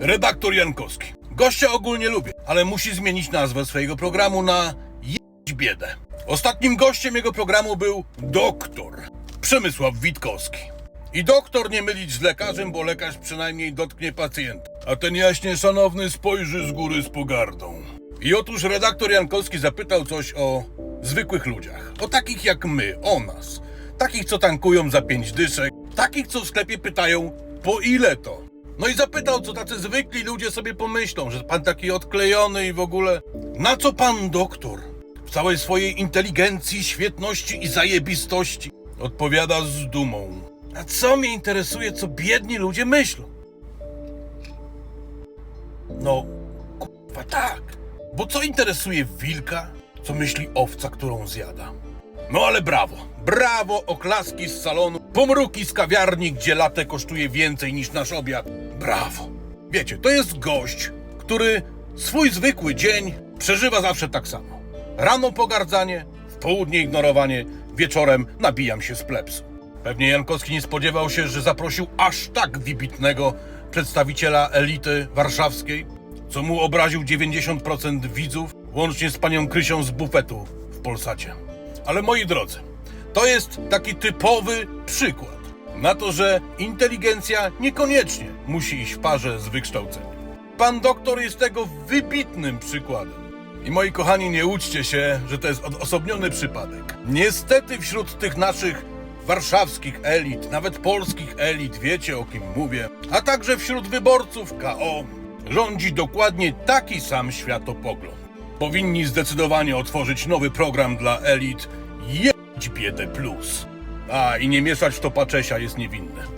Redaktor Jankowski. Gościa ogólnie lubię, ale musi zmienić nazwę swojego programu na Jedź biedę. Ostatnim gościem jego programu był doktor Przemysław Witkowski. I doktor nie mylić z lekarzem, bo lekarz przynajmniej dotknie pacjenta. A ten jaśnie szanowny spojrzy z góry z pogardą. I otóż redaktor Jankowski zapytał coś o zwykłych ludziach. O takich jak my, o nas. Takich, co tankują za pięć dyszek. Takich, co w sklepie pytają, po ile to? No i zapytał, co tacy zwykli ludzie sobie pomyślą, że pan taki odklejony i w ogóle. Na co pan doktor w całej swojej inteligencji, świetności i zajebistości odpowiada z dumą. A co mnie interesuje, co biedni ludzie myślą? No, kurwa tak. Bo co interesuje wilka, co myśli owca, którą zjada? No ale brawo, brawo, oklaski z salonu, pomruki z kawiarni, gdzie latę kosztuje więcej niż nasz obiad. Brawo. Wiecie, to jest gość, który swój zwykły dzień przeżywa zawsze tak samo. Rano pogardzanie, w południe ignorowanie, wieczorem nabijam się z plepsu. Pewnie Jankowski nie spodziewał się, że zaprosił aż tak wybitnego przedstawiciela elity warszawskiej, co mu obraził 90% widzów, łącznie z panią Krysią z bufetu w Polsacie. Ale moi drodzy, to jest taki typowy przykład na to, że inteligencja niekoniecznie musi iść w parze z wykształceniem. Pan doktor jest tego wybitnym przykładem. I moi kochani, nie łudźcie się, że to jest odosobniony przypadek. Niestety wśród tych naszych warszawskich elit, nawet polskich elit, wiecie o kim mówię, a także wśród wyborców KO, rządzi dokładnie taki sam światopogląd. Powinni zdecydowanie otworzyć nowy program dla elit Jedź biedę plus. A i nie mieszać w to paczesia jest niewinne.